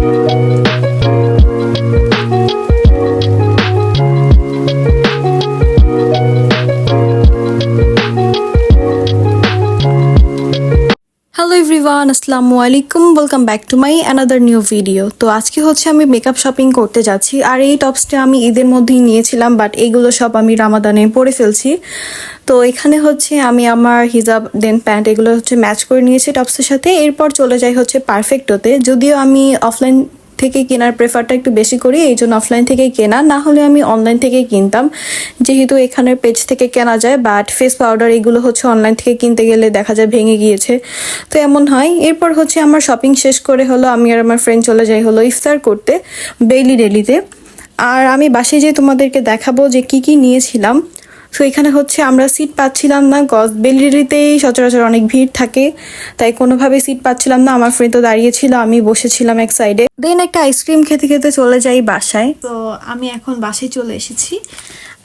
Thank you. Everyone আসসালামু আলাইকুম। Welcome back to my another new video তো আজকে হচ্ছে আমি মেকআপ শপিং করতে যাচ্ছি। আর এই টপসটা আমি ঈদের মধ্যেই নিয়েছিলাম বাট এইগুলো সব আমি রামাদানে পরে ফেলছি। তো এখানে হচ্ছে আমি আমার হিজাব দেন প্যান্ট এগুলো হচ্ছে ম্যাচ করে নিয়েছি টপসের সাথে। এরপর চলে যাই হচ্ছে পারফেক্টোতে যদিও আমি অফলাইন থেকে কেনার প্রেফারটা একটু বেশি করি, এই জন্য অফলাইন থেকে কেনা। না হলে আমি অনলাইন থেকেই কিনতাম। যেহেতু এখানের পেজ থেকে কেনা যায় বাট ফেস পাউডার এগুলো হচ্ছে অনলাইন থেকে কিনতে গেলে দেখা যায় ভেঙে গিয়েছে। তো এমন হয়। এরপর হচ্ছে আমার শপিং শেষ করে হলো, আমি আর আমার ফ্রেন্ড চলে যাই হলো ইফতার করতে বেইলি ডেলিতে আর আমি বাসে যেয়ে তোমাদেরকে দেখাবো যে কি কি নিয়েছিলাম। তো এখানে হচ্ছে আমরা সিট পাচ্ছিলাম না, গজ বেলিরিতেই সচরাচর অনেক ভিড় থাকে। তাই কোনোভাবে সিট পাচ্ছিলাম না, আমার ফ্রেন্ড তো দাঁড়িয়েছিল আমি বসেছিলাম এক সাইডে দেন একটা আইসক্রিম খেতে খেতে চলে যাই বাসায়। তো আমি এখন বাসায় চলে এসেছি।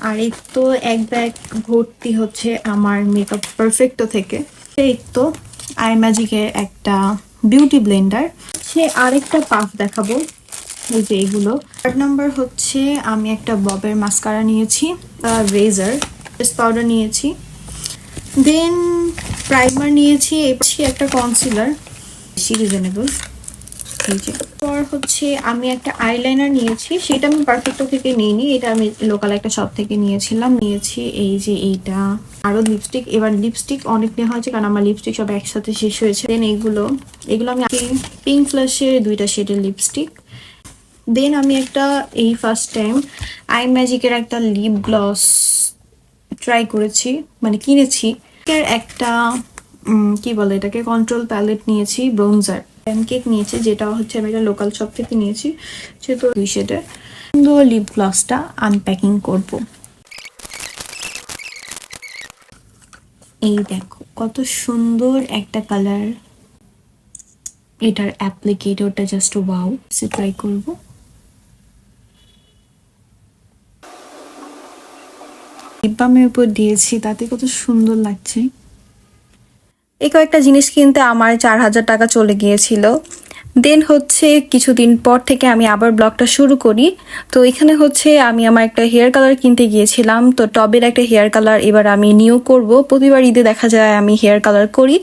আর এই তো এক ব্যাগ ভর্তি হচ্ছে আমার মেকআপ পারফেক্টো থেকে। এই তো আই ম্যাজিকের একটা বিউটি ব্লেন্ডার সে আরেকটা পাফ দেখাবো, এই যে এগুলো। থার্ড নাম্বার হচ্ছে আমি একটা ববের মাস্কারা নিয়েছি রেজার ফেস পাউডার নিয়েছি। দেন প্রাইমার নিয়েছি এসি একটা কনসিলার বেশি রিজনেবল পর হচ্ছে আমি একটা আইলাইনার নিয়েছি, সেটা আমি পারফেক্টো থেকে নিইনি, এটা আমি লোকাল একটা শপ থেকে নিয়েছিলাম, নিয়েছি এই যে এইটা। আরও লিপস্টিক এবার লিপস্টিক অনেক নেওয়া হয়েছে, কারণ আমার লিপস্টিক সব একসাথে শেষ হয়েছে। দেন এইগুলো এগুলো আমি পিঙ্ক ফ্লাশের দুইটা শেডের লিপস্টিক দেন আমি একটা, এই ফার্স্ট টাইম আই ম্যাজিকের একটা লিপ গ্লস ট্রাই করেছি মানে কিনেছি। একটা কি বলে এটাকে কন্ট্রোল প্যালেট নিয়েছি ব্রোঞ্জার প্যানকেক নিয়েছি, যেটা হচ্ছে আমি একটা লোকাল শপ থেকে নিয়েছি, সেহেতু দুই শেডের সুন্দর লিপ গ্লসটা আনপ্যাকিং করব। এই দেখো, কত সুন্দর একটা কালার এটার অ্যাপ্লিকেটরটা জাস্ট ওয়াও সে ট্রাই করব। লিপবামের উপর দিয়েছি, তাতে কত সুন্দর লাগছে। এই কয়েকটা জিনিস কিনতে আমার চার হাজার টাকা চলে গিয়েছিল। দেন হচ্ছে কিছুদিন পর থেকে আমি আবার ব্লগটা শুরু করি। তো এখানে হচ্ছে আমি আমার একটা হেয়ার কালার কিনতে গিয়েছিলাম। তো টবের একটা হেয়ার কালার এবার আমি নিউ করব। প্রতিবার ঈদে দেখা যায় আমি হেয়ার কালার করি।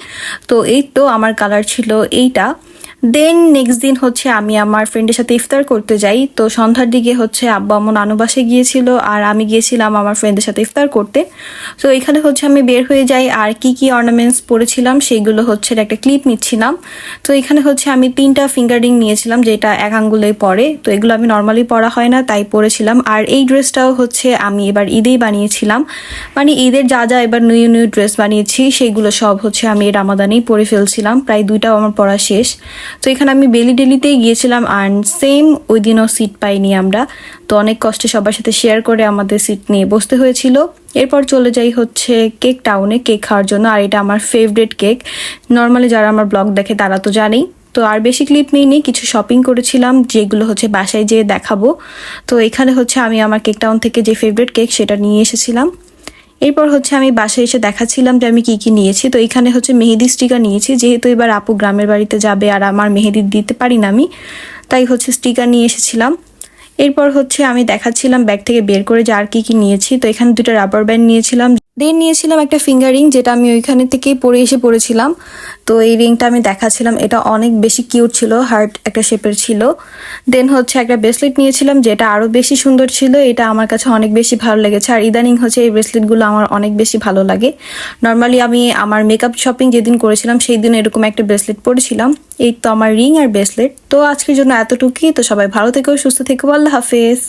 তো এই তো আমার কালার ছিল এইটা। দেন নেক্সট দিন হচ্ছে আমি আমার ফ্রেন্ডের সাথে ইফতার করতে যাই। তো সন্ধ্যার দিকে হচ্ছে আব্বা আম্মু নানু বাসে গিয়েছিল আর আমি গিয়েছিলাম আমার ফ্রেন্ডের সাথে ইফতার করতে। তো এখানে হচ্ছে আমি বের হয়ে যাই আর কি কি অর্নামেন্টস পরেছিলাম সেইগুলো হচ্ছে একটা ক্লিপ নিচ্ছিলাম। তো এখানে হচ্ছে আমি তিনটা ফিঙ্গার রিং নিয়েছিলাম যেটা এক আঙ্গুলেই পরে। তো এগুলো আমি নর্মালি পরা হয় না, তাই পরেছিলাম। আর এই ড্রেসটাও হচ্ছে আমি এবার ঈদেই বানিয়েছিলাম। মানে ঈদের যা যা এবার নিউ নিউ ড্রেস বানিয়েছি সেইগুলো সব হচ্ছে আমি রামাদানেই পরে ফেলছিলাম। প্রায় দুইটাও আমার পড়া শেষ। তো এখানে আমি বেলি ডেলিতেই গিয়েছিলাম আর সেম ওই দিনও সিট পাইনি আমরা। তো অনেক কষ্টে সবার সাথে শেয়ার করে আমাদের সিট নিয়ে বসতে হয়েছিল। এরপর চলে যাই হচ্ছে কেক টাউনে কেক খাওয়ার জন্য, আর এটা আমার ফেভারিট কেক নর্মালি যারা আমার ব্লগ দেখে তারা তো জানেই। তো আর বেশি ক্লিপ নিইনি কিছু শপিং করেছিলাম, যেগুলো হচ্ছে বাসায় যেয়ে দেখাবো। তো এখানে হচ্ছে আমি আমার কেক টাউন থেকে যে ফেভারিট কেক সেটা নিয়ে এসেছিলাম। এরপর হচ্ছে আমি বাসায় এসে দেখাচ্ছিলাম যে আমি কি কি নিয়েছি। তো এখানে হচ্ছে মেহেদি স্টিকার নিয়েছি। যেহেতু এবার আপু গ্রামের বাড়িতে যাবে আর আমার মেহেদি দিতে পারি না আমি, তাই হচ্ছে স্টিকার নিয়ে এসেছিলাম। এরপর হচ্ছে আমি দেখাচ্ছিলাম ব্যাগ থেকে বের করে যে আর কি কি নিয়েছি। তো এখানে দুটো রাবার ব্যান্ড নিয়েছিলাম। দেন নিয়েছিলাম একটা ফিঙ্গারিং যেটা আমি ওইখানে থেকেই পরে এসে পরেছিলাম। তো এই রিংটা আমি দেখাচ্ছিলাম। এটা অনেক বেশি কিউট ছিল হার্ট একটা শেপের ছিল। দেন হচ্ছে একটা ব্রেসলেট নিয়েছিলাম যেটা আরও বেশি সুন্দর ছিল, এটা আমার কাছে অনেক বেশি ভালো লেগেছে। আর ইদানিং হচ্ছে এই ব্রেসলেটগুলো আমার অনেক বেশি ভালো লাগে। নর্মালি আমি আমার মেকআপ শপিং যেদিন করেছিলাম, সেই দিন এরকম একটা ব্রেসলেট পরেছিলাম। এই তো আমার রিং আর ব্রেসলেট তো আজকের জন্য এতটুকুই। তো সবাই ভালো থেকো, সুস্থ থেকো। আল্লাহ হাফেজ।